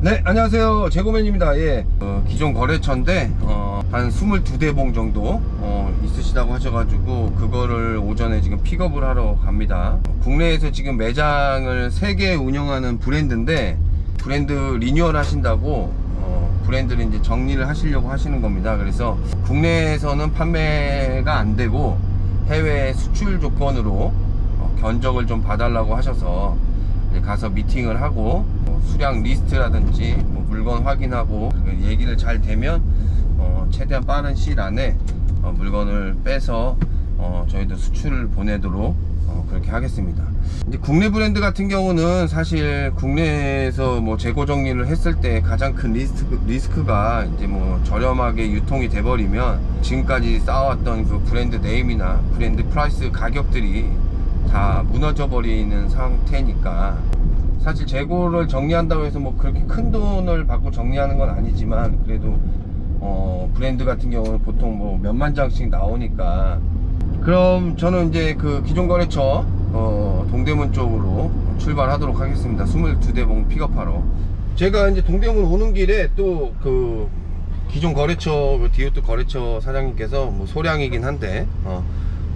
네, 안녕하세요. 재고맨입니다. 예. 어, 기존 거래처인데, 어, 한 22대 봉 정도, 어, 있으시다고 하셔가지고, 그거를 오전에 지금 픽업을 하러 갑니다. 국내에서 지금 매장을 3개 운영하는 브랜드인데, 브랜드 리뉴얼 하신다고, 어, 브랜드를 이제 정리를 하시려고 하시는 겁니다. 그래서 국내에서는 판매가 안 되고, 해외 수출 조건으로 어, 견적을 좀 봐달라고 하셔서, 가서 미팅을 하고 뭐 수량 리스트라든지 뭐 물건 확인하고 그 얘기를 잘 되면 어 최대한 빠른 시일 안에 어 물건을 빼서 어 저희도 수출을 보내도록 어 그렇게 하겠습니다. 이제 국내 브랜드 같은 경우는 사실 국내에서 뭐 재고 정리를 했을 때 가장 큰 리스크, 리스크가 이제 뭐 저렴하게 유통이 돼버리면 지금까지 쌓아왔던 그 브랜드 네임이나 브랜드 프라이스 가격들이 다 무너져 버리는 상태니까. 사실 재고를 정리한다고 해서 뭐 그렇게 큰 돈을 받고 정리하는 건 아니지만 그래도 어 브랜드 같은 경우는 보통 뭐 몇만 장씩 나오니까. 그럼 저는 이제 그 기존 거래처 어 동대문 쪽으로 출발하도록 하겠습니다. 22대 봉 픽업하러. 제가 이제 동대문 오는 길에 또 그 기존 거래처 그 디오트 거래처 사장님께서 뭐 소량이긴 한데 어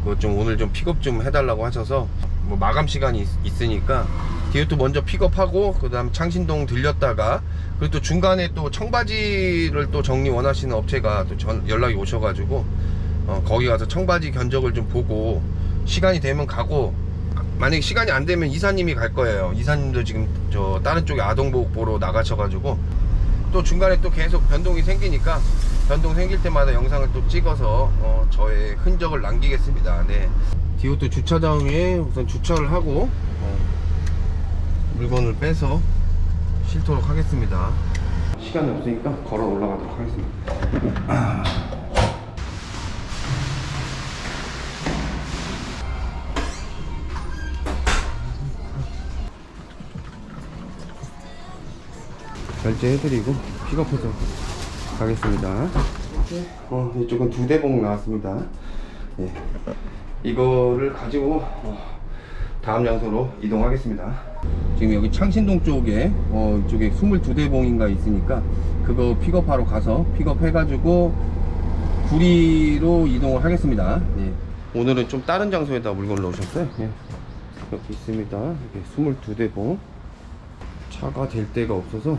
그거 좀 오늘 좀 픽업 좀 해달라고 하셔서 뭐 마감 시간이 있, 으니까 디오트 먼저 픽업하고 그 다음 창신동 들렸다가 그리고 또 중간에 또 청바지를 또 정리 원하시는 업체가 또 전, 연락이 오셔가지고 어, 거기 가서 청바지 견적을 좀 보고 시간이 되면 가고 만약에 시간이 안 되면 이사님이 갈 거예요. 이사님도 지금 저 다른 쪽에 아동보호 보러 나가셔가지고 또 중간에 또 계속 변동이 생기니까 변동 생길 때마다 영상을 또 찍어서 어, 저의 흔적을 남기겠습니다. 네. 디오트 주차장에 우선 주차를 하고 어, 물건을 빼서 싣도록 하겠습니다. 시간이 없으니까 걸어 올라가도록 하겠습니다. 결제해드리고 픽업해서 가겠습니다. 어, 이쪽은 두 대봉 나왔습니다. 예. 이거를 가지고 어, 다음 장소로 이동하겠습니다. 지금 여기 창신동 쪽에 어, 이쪽에 22대봉인가 있으니까 그거 픽업하러 가서 픽업해가지고 구리로 이동을 하겠습니다. 예. 오늘은 좀 다른 장소에다 물건을 넣으셨어요. 예. 여기 있습니다. 이게 22대봉. 차가 될 데가 없어서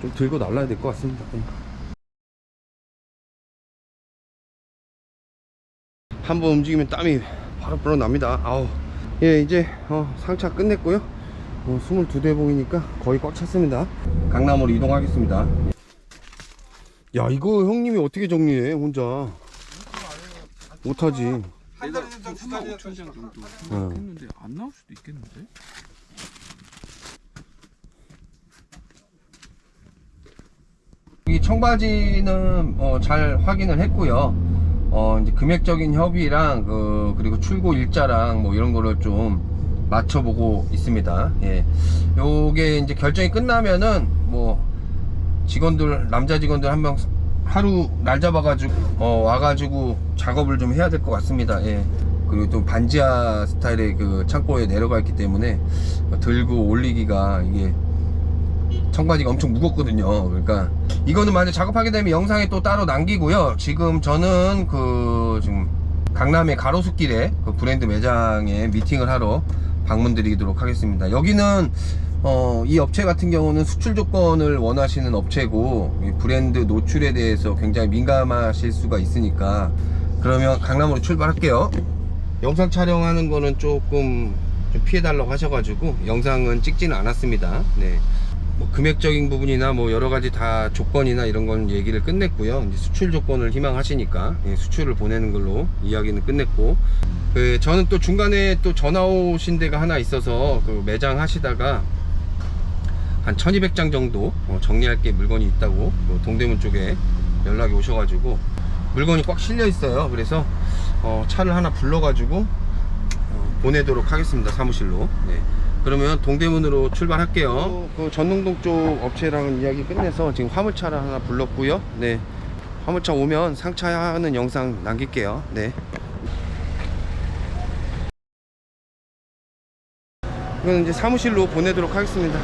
좀 들고 날라야 될 것 같습니다. 예. 한번 움직이면 땀이 바로 불어납니다. 아우. 예, 이제 어, 상차 끝냈고요. 어, 22대 봉이니까 거의 꽉 찼습니다. 강남으로 이동하겠습니다. 야, 이거 형님이 어떻게 정리해, 혼자? 못하지. 내가 3만 5천 장 정도 어. 했는데 안 나올 수도 있겠는데? 청바지는 어, 잘 확인을 했고요. 어, 이제 금액적인 협의랑 그 그리고 출고 일자랑 뭐 이런 거를 좀 맞춰보고 있습니다. 예. 요게 이제 결정이 끝나면은 뭐 직원들 남자 직원들 한 명 하루 날 잡아가지고 어, 와가지고 작업을 좀 해야 될 것 같습니다. 예. 그리고 또 반지하 스타일의 그 창고에 내려가 있기 때문에 들고 올리기가 이게 청바지가 엄청 무겁거든요. 그러니까 이거는 만약 작업하게 되면 영상에 또 따로 남기고요. 지금 저는 그 지금 강남의 가로수길에 그 브랜드 매장에 미팅을 하러 방문 드리도록 하겠습니다. 여기는 어, 이 업체 같은 경우는 수출 조건을 원하시는 업체고 이 브랜드 노출에 대해서 굉장히 민감하실 수가 있으니까 그러면 강남으로 출발할게요. 영상 촬영하는 거는 조금 좀 피해달라고 하셔가지고 영상은 찍지는 않았습니다. 네. 뭐 금액적인 부분이나 뭐 여러 가지 다 조건이나 이런 건 얘기를 끝냈고요. 이제 수출 조건을 희망하시니까 예, 수출을 보내는 걸로 이야기는 끝냈고 그 저는 또 중간에 또 전화 오신 데가 하나 있어서 그 매장 하시다가 한 1200장 정도 어, 정리할 게 물건이 있다고 그 동대문 쪽에 연락이 오셔가지고 물건이 꽉 실려 있어요. 그래서 어, 차를 하나 불러가지고 어, 보내도록 하겠습니다. 사무실로. 네. 그러면 동대문으로 출발할게요. 그 전농동 쪽 업체랑은 이야기 끝내서 지금 화물차를 하나 불렀고요. 네. 화물차 오면 상차하는 영상 남길게요. 네. 이건 이제 사무실로 보내도록 하겠습니다.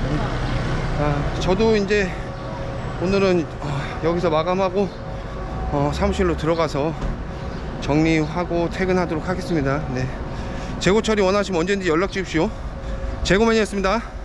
아, 저도 이제 오늘은 어, 여기서 마감하고 어, 사무실로 들어가서 정리하고 퇴근하도록 하겠습니다. 네. 재고 처리 원하시면 언제든지 연락 주십시오. 재고맨이었습니다.